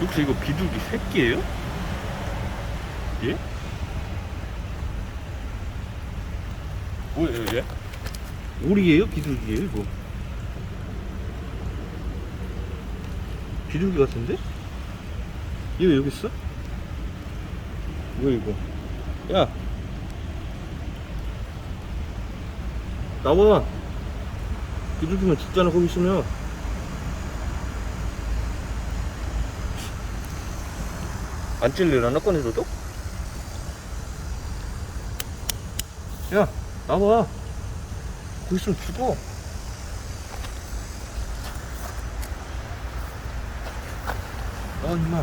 혹시 이거 비둘기 새끼예요? 예? 뭐예요 얘? 오리예요? 비둘기예요 이거? 비둘기 같은데? 얘 왜 여기 있어? 뭐야 이거? 야 나와 비둘기면 죽잖아 거기 있으면 안 찔리려나 꺼내줘도? 야 나와. 거기 있으면 죽어. 나와 임마.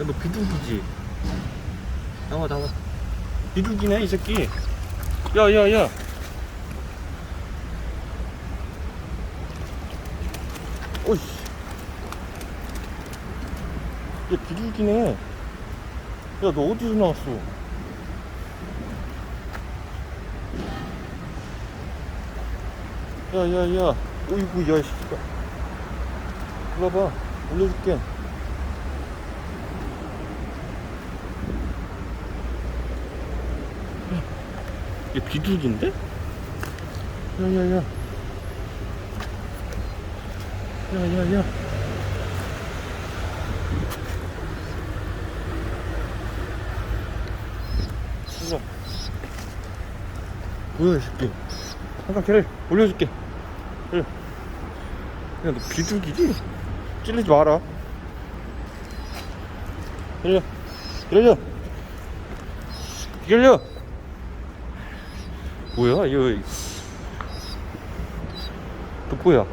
야너 비둘기지? 나와 나와. 비둘기네 이 새끼. 야야야. 오이씨 얘 비둘기네 야 너 어디서 나왔어? 야야야. 어이구 새끼가. 이리 와봐. 올려줄게. 얘 비둘기인데? 야야야. 야야야 이거 뭐야 이 새끼 잠깐 걔를 올려줄게. 그래. 야너 비둘기지? 찔리지 마라. 기다려. 기다려. 기다려. 뭐야 이거? 또 뭐야?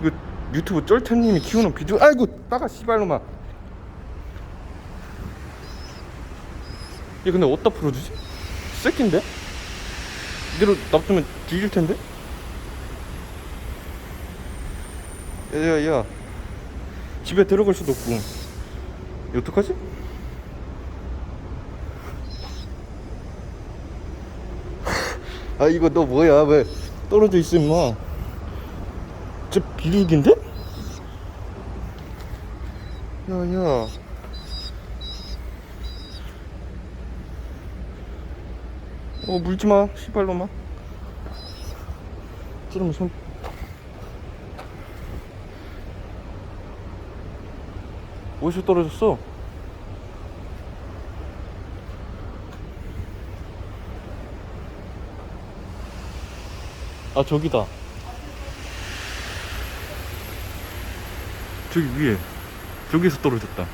이거 유튜브 쫄탄님이 키우는 비둘 아이고 나가 씨발놈아 얘 근데 어디다 풀어주지? 새끼인데? 이대로 놔두면 뒤질 텐데? 야야야 집에 들어갈 수도 없고 이거 어떡하지? 아 이거 너 뭐야 왜 떨어져 있어 임마 저 비둘기인데? 야야 어 물지마 시발로마 찌르면 손. 어디서 떨어졌어? 아 저기다. 저기 위에. 저기서 떨어졌다